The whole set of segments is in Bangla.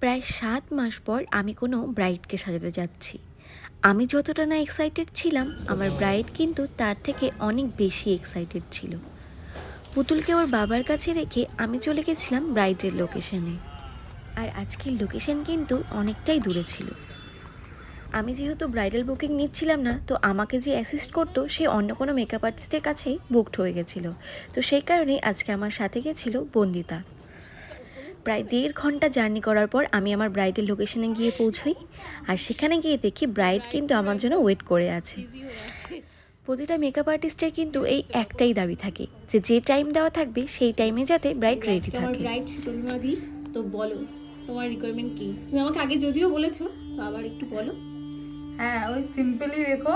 প্রায় সাত মাস পর আমি কোনো ব্রাইডকে সাজাতে যাচ্ছি। আমি যতটা না এক্সাইটেড ছিলাম, আমার ব্রাইড কিন্তু তার থেকে অনেক বেশি এক্সাইটেড ছিল। পুতুলকে ওর বাবার কাছে রেখে আমি চলে গেছিলাম ব্রাইডের লোকেশনে আর আজকের লোকেশন কিন্তু অনেকটাই দূরে ছিল। আমি যেহেতু ব্রাইডাল বুকিং নিচ্ছিলাম না, তো আমাকে যে অ্যাসিস্ট করতো, সে অন্য কোনো মেকআপ আর্টিস্টের কাছেই বুকড হয়ে গেছিল। তো সেই কারণেই আজকে আমার সাথে গেছিল বন্দিতা। প্রায় দেড় ঘণ্টা জার্নি করার পর আমি আমার ব্রাইডের লোকেশনে গিয়ে পৌঁছই। আর সেখানে গিয়ে দেখি ব্রাইড কিন্তু আমার জন্য ওয়েট করে আছে। প্রতিটা মেকআপ আর্টিস্টের কিন্তু এই একটাই দাবি থাকে যে যে টাইম দেওয়া থাকবে সেই টাইমে যাতে ব্রাইড রেডি থাকে। সুতলিমা তো বলো তোমার রিকোয়ারমেন্ট কি? তুমি আমাকে আগে যদিও বলেছ তো আবার একটু বলো। হ্যাঁ ওই সিম্পলি রেখো।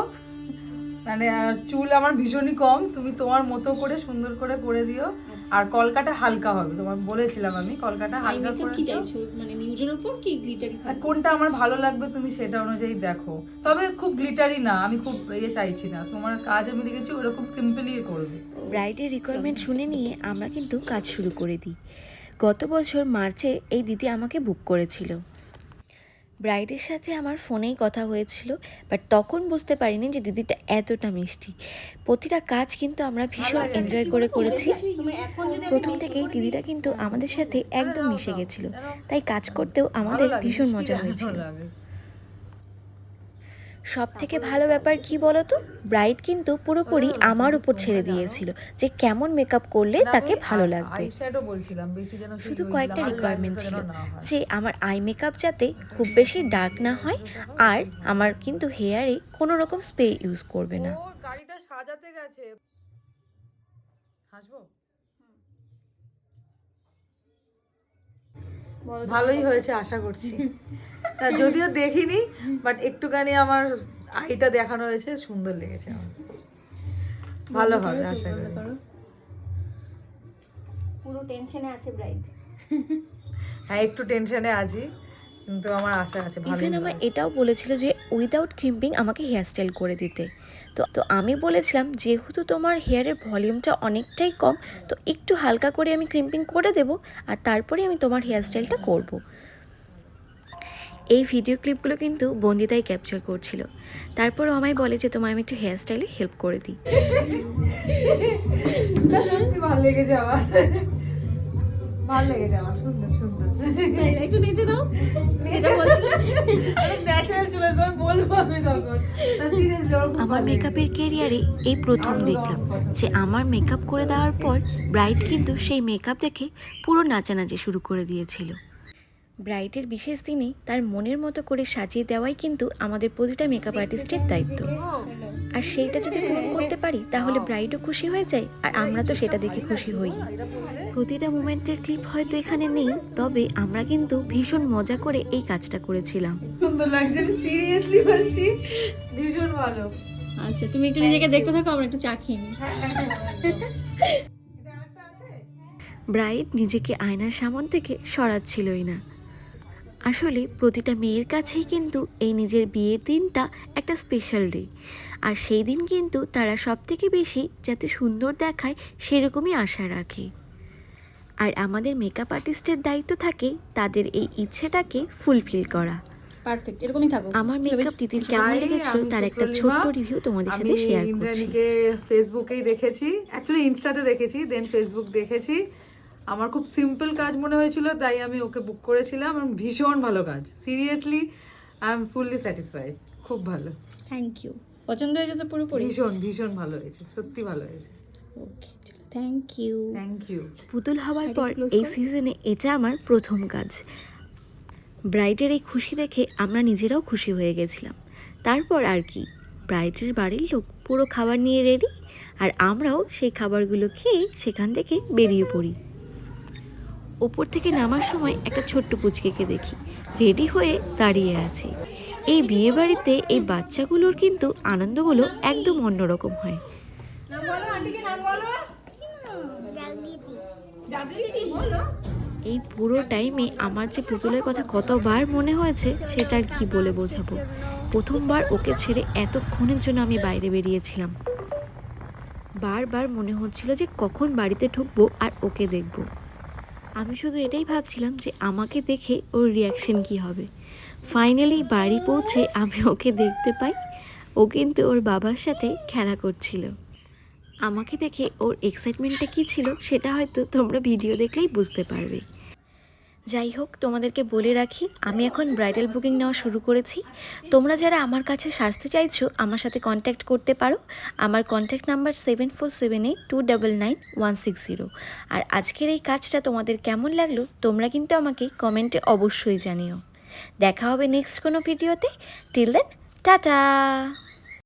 মানে আর চুল আমার ভীষণই কম। তুমি তোমার মতো করে সুন্দর করে করে দিও। আর কলকাটা হালকা হবে তোমার বলেছিলাম আমি। কলকাটা হালকা করে কি। চাইছো? মানে নিউজের উপর কি গ্লিটারি কোনটা আমার ভালো লাগবে তুমি সেটা অনুযায়ী দেখো। তবে খুব গ্লিটারি না আমি খুব ইয়ে চাইছি না। তোমার কাজ আমি দেখেছি ওরকম সিম্পলি করবে। ব্রাইডের রিকোয়ারমেন্ট শুনে নিয়ে আমরা কিন্তু কাজ শুরু করে দিই। গত বছর মার্চে এই দিদি আমাকে বুক করেছিল। ব্রাইডের সাথে আমার ফোনেই কথা হয়েছিল বাট তখন বুঝতে পারিনি যে দিদিটা এতটা মিষ্টি। প্রতিটা কাজ কিন্তু আমরা ভীষণ এনজয় করে করেছি। প্রথম থেকেই দিদিটা কিন্তু আমাদের সাথে একদম মিশে গেছিল। তাই কাজ করতেও আমাদের ভীষণ মজা হয়েছিল। সব থেকে ভালো ব্যাপার কি বলতো? ব্রাইড কিন্তু পুরোপুরি আমার উপর ছেড়ে দিয়েছিল যে কেমন মেকআপ করলে তাকে ভালো লাগবে। শুধু কয়েকটা রিকোয়ারমেন্ট ছিল। যে আমার আই মেকআপ যাতে খুব বেশি ডার্ক না হয় আর আমার কিন্তু হেয়ারে কোনো রকম স্প্রে ইউজ করবে না। গাড়িটা সাজাতে গেছে। হাসবো বলো তো। ভালোই হয়েছে আশা করছি। তা যদিও দেখিনি বাট একটুখানি আমার আইটা দেখানো হয়েছে সুন্দর লেগেছে আমার। ভালো হবে আশা করি। পুরো টেনশনে আছে ব্রাইড হ্যাঁ একটু টেনশনে আছি কিন্তু আমার আশা আছে ভালো ইভেন আমার এটাও বলেছিল যে উইদাউট ক্রিম্পিং আমাকে হেয়ারস্টাইল করে দিতে। তো তো আমি বলেছিলাম যেহেতু তোমার হেয়ারের ভলিউমটা অনেকটাই কম তো একটু হালকা করে আমি ক্রিম্পিং করে দেব আর তারপরে আমি তোমার হেয়ার স্টাইলটা করব। এই ভিডিও ক্লিপগুলো কিন্তু বন্দিতাই ক্যাপচার করছিল। তারপর আমায় বলে যে তোমায় আমি একটু হেয়ার স্টাইলে হেল্প করে দিই। ভালো লেগেছে আমার। ভালো লেগেছে আমার সুন্দর সুন্দর। একটু নিচে দাও। যেটা বলছি ন্যাচারাল চলে আসবে, আমি বলব আমি তখন না সিরিয়াসলি আমার মেকআপের কেরিয়ারে এই প্রথম দেখলাম যে আমার মেকআপ করে দেওয়ার পর ব্রাইট কিন্তু সেই মেকআপ দেখে পুরো নাচানাচি শুরু করে দিয়েছিল। ব্রাইটের বিশেষ দিনে তার মনের মতো করে সাজিয়ে দেওয়াই কিন্তু আমাদের প্রতিটা মেকআপ আর্টিস্টের দায়িত্ব। আর সেইটা যদি পূরণ করতে পারি তাহলে ব্রাইডও খুশি হয়ে যায় আর আমরা তো সেটা দেখে খুশি হই। প্রতিটা মোমেন্টের ক্লিপ হয়তো এখানে নেই তবে আমরা কিন্তু ভীষণ মজা করে এই কাজটা করেছিলাম। সুন্দর লাগছে আমি সিরিয়াসলি বলছি ভীষণ ভালো। আচ্ছা তুমি একটু নিজেকে দেখতে থাকো আমরা একটু চা খেয়ে নিই। ব্রাইড নিজেকে আয়নার সামন থেকে সরাচ্ছিলই না। আসলে প্রতিটা মেয়ের কাছেই কিন্তু এই নিজের বিয়ের দিনটা একটা স্পেশাল ডে আর সেই দিন কিন্তু তারা সব থেকে বেশি যাতে সুন্দর দেখায় সেরকমই আশা রাখে। আর আমাদের মেকআপ আর্টিস্টের দায়িত্ব থাকে তাদের এই ইচ্ছেটাকে ফুলফিল করা। পারফেক্ট এরকমই থাকো আমার মেকআপ দিদির কেমন লেগেছিল তার একটা ছোট্ট রিভিউ তোমাদের সাথে শেয়ার করছি। ইন্দ্রাণীকে ফেসবুকেই দেখেছি। অ্যাকচুয়ালি ইনস্টাতে দেখেছি দেন ফেসবুক দেখেছি। আমার খুব সিম্পল কাজ মনে হয়েছিল তাই আমি ওকে বুক করেছিলাম এবং ভীষণ ভালো কাজ। Seriously I am fully satisfied খুব ভালো। থ্যাংক ইউ পছন্দ হয়েছে তো পুরোপুরি? ভীষণ ভীষণ ভালো হয়েছে। সত্যি ভালো হয়েছে। ওকে চলো থ্যাংক ইউ থ্যাংক ইউ পুতুল হওয়ার পর এই সিজনে এটা আমার প্রথম কাজ। ব্রাইডের এই খুশি দেখে আমরা নিজেরাও খুশি হয়ে গেছিলাম। তারপর আর কি ব্রাইটের বাড়ির লোক পুরো খাবার নিয়ে রেডি আর আমরাও সেই খাবারগুলো খেয়ে সেখান থেকে বেরিয়ে পড়ি। ওপর থেকে নামার সময় একটা ছোট্ট পুচকেকে দেখি। রেডি হয়ে দাঁড়িয়ে আছে। এই বিয়ে বাড়িতে এই বাচ্চাগুলোর কিন্তু আনন্দগুলো একদম অন্যরকম হয়। এই পুরো টাইমে আমার যে পুতুলের কথা কতবার মনে হয়েছে সেটা আর কি বলে বোঝাবো। প্রথমবার ওকে ছেড়ে এতক্ষণের জন্য আমি বাইরে বেরিয়েছিলাম। বারবার মনে হচ্ছিল যে কখন বাড়িতে ঢুকবো আর ওকে দেখব। আমি শুধু এটাই ভাবছিলাম যে আমাকে দেখে ওর রিয়াকশন কি হবে। ফাইনালি বাড়ি পৌঁছে আমি ওকে দেখতে পাই। ও কিন্তু ওর বাবার সাথে খেলা করছিল। আমাকে দেখে ওর এক্সাইটমেন্টটা কী ছিল সেটা হয়তো তোমরা ভিডিও দেখলেই বুঝতে পারবে। যাই হোক, তোমাদেরকে বলে রাখি, আমি এখন ব্রাইডাল বুকিং নেওয়া শুরু করেছি। তোমরা যারা আমার কাছে সাজতে চাইছো, আমার সাথে কন্ট্যাক্ট করতে পারো। আমার contact number seven four seven eight two double nine one six zero আর আজকের এই কাজটা তোমাদের কেমন লাগল, তোমরা কিন্তু আমাকে কমেন্টে অবশ্যই জানিও। দেখা হবে নেক্সট কোনো ভিডিওতে টিল দেন টাটা